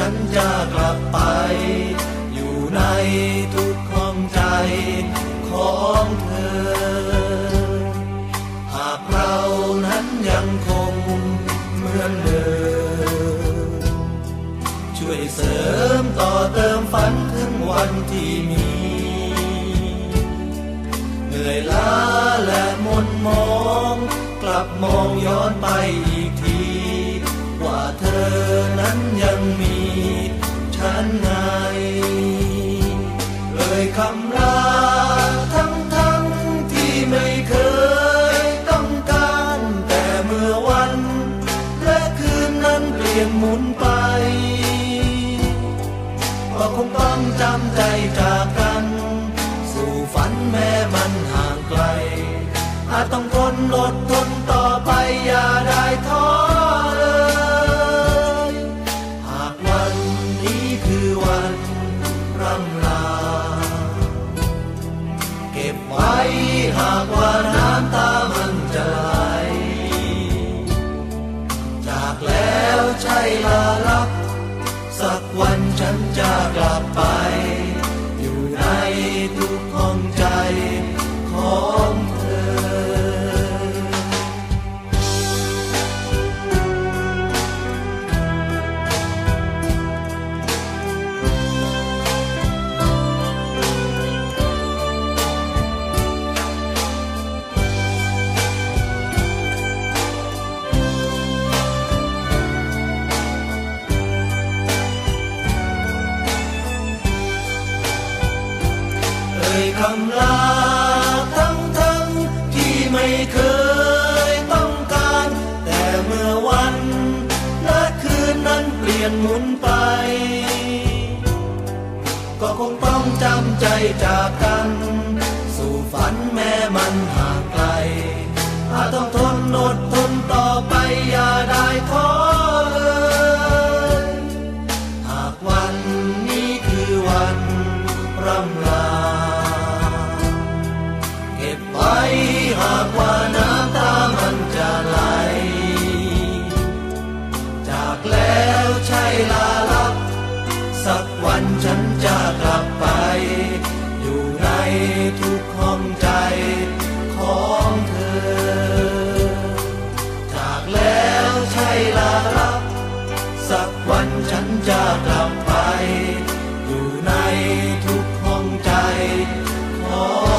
ฉันจะกลับไป อยู่ในทุกห้องใจของเธอ หากเรานั้นยังคงเหมือนเดิม ช่วยเสริมต่อเติมฝันถึงวันที่มี เหนื่อยล้าและมนมองกลับมองย้อนไปอีกที ว่าเธอนั้นยังมี ฉันไงเลยคำลาทั้งทั้งที่ไม่เคยต้องการ แต่เมื่อวัน และคืนนั้นเปลี่ยนหมุนไป ก็คงต้องจำใจจากกัน สู่ฝันแม้มันห่างไกล อาจต้องทนอดทนต่อไปอย่า หากว่าน้ำตามันจะไหลจากแล้วใช่ลาลับ สักวันฉันจะกลับไป คำลาทั้งทั้งที่ไม่เคยต้องการ แต่เมื่อวันและคืนนั้นเปลี่ยนหมุนไป ก็คงต้องจำใจจากกัน สู่ฝันแม้มันห่างไกลอาจต้องทนอดทนต่อไปอย่าได้ท้อเลยหากวันนี้คือวันร่ำลา ทุกห้องใจขอ